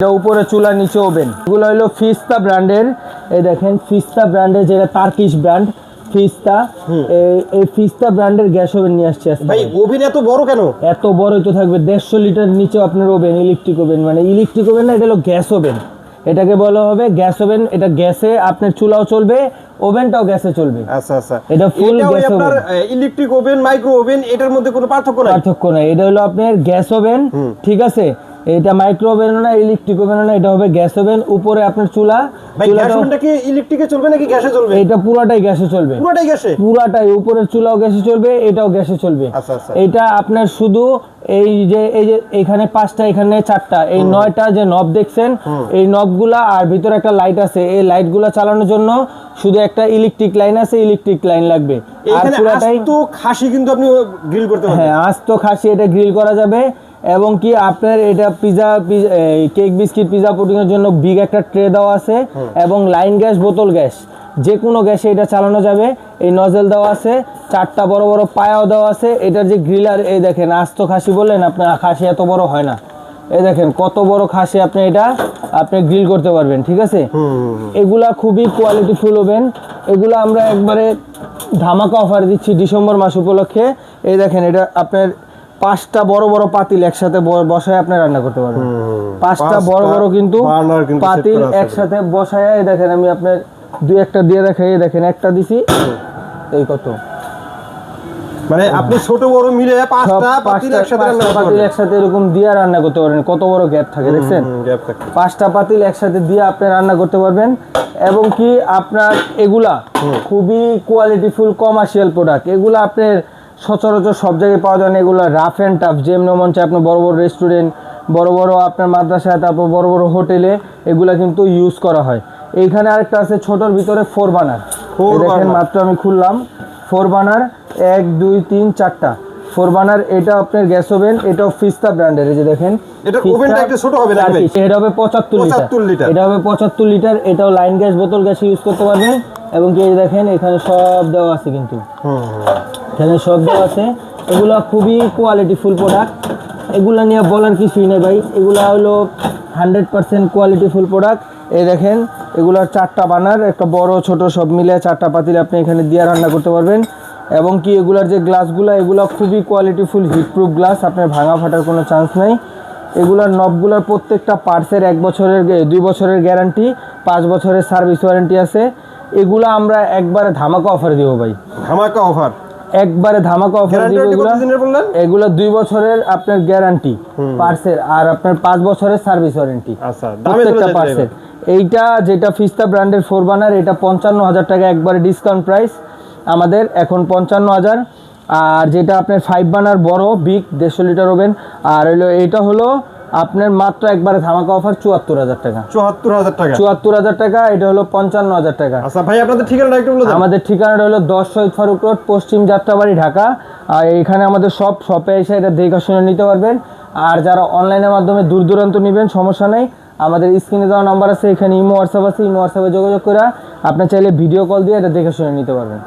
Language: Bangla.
এটা উপরে চুলা নিচে ওভেন। এগুলো হলো ফিস্তা ব্র্যান্ডের। এই দেখেন ফিস্তা ব্র্যান্ডের যেটা তার্কিশ ব্র্যান্ড ফিস্তা। এই- ফিস্তা ব্র্যান্ডের গ্যাস ওভেন নিয়ে আসছে। ভাই ওভেন এত বড় কেন? এত বড়ই তো থাকবে দেড়শো লিটার নিচে আপনার ওভেন ইলেকট্রিক ওভেন মানে ইলেকট্রিক ওভেন না এটা হলো গ্যাস ওভেন। এটাকে বলা হবে গ্যাস ওভেন। এটা গ্যাসে আপনার চুলাও চলবে ওভেনটাও গ্যাসে চলবে। আচ্ছা আচ্ছা। এটা full gas oven. Electric oven micro oven এটার মধ্যে কোনো পার্থক্য নাই? পার্থক্য নাই। এটা হলো আপনার গ্যাস ওভেন ঠিক আছে? এটা মাইক্রো ওভেন না ইলেকট্রিক ওভেন না এটা হবে গ্যাস ওভেন। উপরে আপনার চুলা। চুলাটা কি ইলেকট্রিকে চলবে নাকি গ্যাসে চলবে? এটা পুরাটাই গ্যাসে চলবে। পুরোটাই গ্যাসে? পুরাটাই উপরের চুলাও গ্যাসে চলবে এটাও গ্যাসে চলবে। আচ্ছা, আচ্ছা। এটা আপনার শুধু এই যে এই যে এখানে পাঁচটা এখানে চারটা এই নয়টা যে নব দেখছেন এই নবগুলা আর ভিতরে একটা লাইট আছে। এই লাইটগুলা চালানোর জন্য শুধু একটা ইলেকট্রিক লাইন আছে ইলেকট্রিক লাইন লাগবে। আর পুরাটাই আস্ত খাসি কিন্তু আপনি গ্রিল করতে হ্যাঁ আস্ত খাসি এটা গ্রিল করা যাবে। এবং কি আপনার এটা pizza cake biscuit pizza pudding এর জন্য বিগ একটা ট্রে দেওয়া আছে এবং লাইন গ্যাস বোতল গ্যাস যে কোনো গ্যাসে এটা চালানো যাবে। এই নজেল দেওয়া আছে চারটা বড় বড় পায়াও দেওয়া আছে। এটার যে গ্রিলার এই দেখেন আস্ত খাসি বললেন আপনার খাসি এত বড় হয় না। এই দেখেন কত বড় খাসি আপনি এটা আপনি গ্রিল করতে পারবেন ঠিক আছে? এগুলা খুবই কোয়ালিটি ফুল হবেন। এগুলো আমরা একবারে ধামাকা অফার দিচ্ছি ডিসেম্বর মাস উপলক্ষে। এই দেখেন এটা আপনার পাঁচটা বড় বড় পাতিল একসাথে বসায় আপনি রান্না করতে পারবেন। পাঁচটা বড় বড় কিন্তু পাতিল একসাথে বসায় দেখেন আমি আপনার দুই একটা দিয়ে এই দেখেন একটা দিছি এই কত। মানে আপনি ছোট বড় মিলে পাঁচটা পাতিল একসাথে রান্না পাতিল একসাথে এরকম দিয়ে রান্না করতে পারেন কত বড় গ্যাপ থাকে দেখছেন? গ্যাপ থাকে। পাঁচটা পাতিল একসাথে দিয়ে আপনি রান্না করতে পারবেন। এবং কি আপনার এগুলা খুবই কোয়ালিটিফুল কমার্শিয়াল প্রোডাক্ট এগুলা আপনার সচরাচর সব জায়গায় পাওয়া যায় না। এগুলো রাফ অ্যান্ড টাফ যেমন মন চায় আপনার বড় বড় রেস্টুরেন্ট বড় বড় আপনার মাদ্রাসায় তারপর বড় বড় হোটেলে এগুলা কিন্তু ইউজ করা হয়। এইখানে আরেকটা আছে ছোটোর ভিতরে ফোর বানার দেখেন মাত্র আমি খুললাম। ফোর বানার এক দুই তিন চারটা। ফোর বানার এটা আপনার গ্যাস ওভেন এটাও ফিস্তা ব্র্যান্ডের এই যে দেখেন। ওভেনটা একটু ছোট হবে এটা হবে পঁচাত্তর লিটার 75 লিটার। এটা হবে পঁচাত্তর লিটার এটাও লাইন গ্যাস বোতল গ্যাস ইউজ করতে পারবেন। এবং কি দেখেন এখানে সব দেওয়া আছে কিন্তু। এখানে সব দেওয়া আছে। এগুলো খুবই কোয়ালিটি ফুল প্রোডাক্ট এগুলো নিয়ে বলার কিছুই নেই ভাই। এগুলো হলো hundred percent quality full product এই দেখেন এগুলোর চারটা বানার একটা বড় ছোট সব মিলে চারটা পাতিল আপনি এখানে দিয়ে রান্না করতে পারবেন। এবং কি এগুলার যে গ্লাসগুলো এগুলো খুবই কোয়ালিটি ফুল হিটপ্রুফ গ্লাস আপনার ভাঙা ফাটার কোনো চান্স নাই। এগুলার নবগুলোর প্রত্যেকটা পার্সের এক বছরের দুই বছরের গ্যারান্টি পাঁচ বছরের সার্ভিস ওয়ারেন্টি আছে। এগুলো আমরা একবারে ধামাকা অফার দিব ভাই। ধামাকা অফার একবারে ধামাকা অফার দিব এগুলো। এগুলো দুই বছরের আপনার গ্যারান্টি পার্সের আর আপনার পাঁচ বছরের সার্ভিস ওয়ারেন্টি আচ্ছা প্রত্যেকটা চলে পার্সের এইটা যেটা ফিস্তা ব্র্যান্ডের ফোর বানার এটা পঞ্চান্ন হাজার টাকা একবারে ডিসকাউন্ট প্রাইস আমাদের এখন পঞ্চান্ন হাজার। আর যেটা আপনার ফাইভ বানার বড় বিগ দেড়শো লিটার ওভেন আর হলো এটা হলো আপনার মাত্র একবারে ধামাকা অফার চুয়াত্তর হাজার টাকা। চুয়াত্তর হাজার টাকা? চুয়াত্তর হাজার টাকা এটা হলো পঞ্চান্ন হাজার টাকা। আচ্ছা ভাই আপনাদের ঠিকানাটা একটু বলে দেন। আমাদের ঠিকানাটা হলো দশ শহীদ ফারুক রোড পশ্চিম যাত্রাবাড়ি ঢাকা। আর এখানে আমাদের সব শপে এসে এটা দেখে শুনে নিতে পারবেন। আর যারা অনলাইনের মাধ্যমে দূর দূরান্ত নেবেন সমস্যা নেই। আমাদের স্ক্রিনে দেওয়া নাম্বার আছে এখানে ইমো হোয়াটসঅ্যাপ আছে ইমো হোয়াটসঅ্যাপে যোগাযোগ করে আপনি চাইলে ভিডিও কল দিয়ে এটা দেখে শুনে নিতে পারবেন।